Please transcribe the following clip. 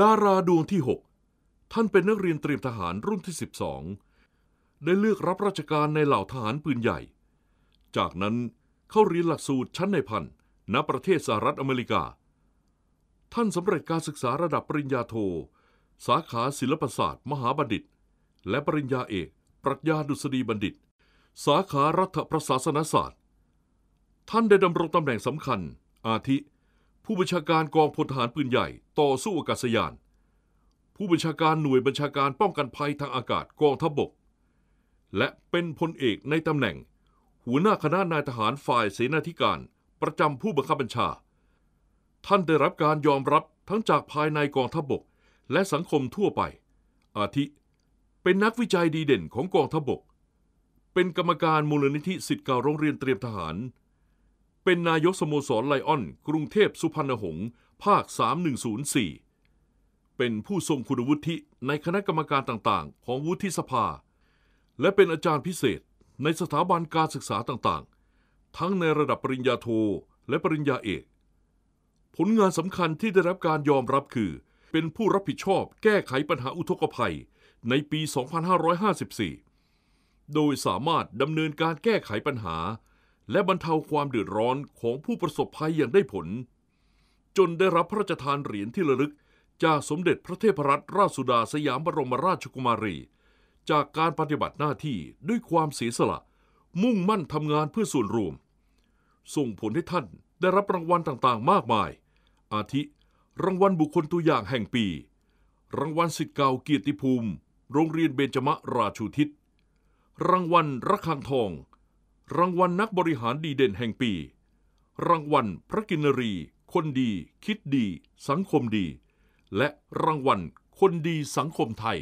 ดาราดวงที่ 6 ท่านเป็นนักเรียนเตรียมทหารรุ่นที่ 12 ได้เลือกรับราชการในเหล่าทหารปืนใหญ่ จากนั้นเข้าเรียนหลักสูตรชั้นในพันณประเทศสหรัฐอเมริกา ท่านสำเร็จการศึกษาระดับปริญญาโท สาขาศิลปศาสตร์ มหาบัณฑิต และปริญญาเอก ปรัชญาดุษฎีบัณฑิต สาขารัฐประศาสนศาสตร์ ท่านได้ดำรงตำแหน่งสำคัญ อาทิ ผู้บัญชาการกองพลทหารปืนใหญ่ ต่อสู้อากาศยาน ผู้บัญชาการหน่วยบัญชาการป้องกันภัยทางอากาศกองทัพบก และเป็นพลเอกในตำแหน่ง หัวหน้าคณะนายทหารฝ่ายเสนาธิการ ประจำผู้บังคับบัญชา ท่านได้รับการยอมรับทั้งจากภายในกองทัพบกและสังคมทั่วไป อาทิ เป็นนักวิจัยดีเด่นของกองทัพบก เป็นกรรมการมูลนิธิสิทธิ์เก่าโรงเรียนเตรียมทหาร เป็นนายกสโมสรไลออน กรุงเทพสุพรรณหงษ์ภาค 3104 เป็นผู้ทรงคุณวุฒิในคณะกรรมการต่างๆ ของวุฒิสภา และเป็นอาจารย์พิเศษในสถาบันการศึกษาต่างๆ ทั้งในระดับปริญญาโทและปริญญาเอก ผลงานสำคัญที่ได้รับการยอมรับคือ เป็นผู้รับผิดชอบแก้ไขปัญหาอุทกภัยในปี 2554 โดยสามารถดำเนินการแก้ไขปัญหา และบรรเทาความเดือดร้อนของผู้ประสบภัยอย่างได้ผล จนได้รับพระราชทานเหรียญที่ระลึก จากสมเด็จพระเทพรัตนราชสุดาสยามบรมราชกุมารี จากการปฏิบัติหน้าที่ด้วยความเสียสละ มุ่งมั่นทำงานเพื่อส่วนรวม ส่งผลให้ท่านได้รับรางวัลต่างๆ มากมาย อาทิ รางวัลบุคคลตัวอย่างแห่งปี รางวัลสิทธิ์เก่าเกียรติภูมิ โรงเรียนเบญจมราชูทิศรางวัลระฆังทอง รางวัลนักบริหารดีเด่นแห่งปี รางวัลพระกินรี คนดี คิดดี สังคมดี และรางวัลคนดีสังคมไทย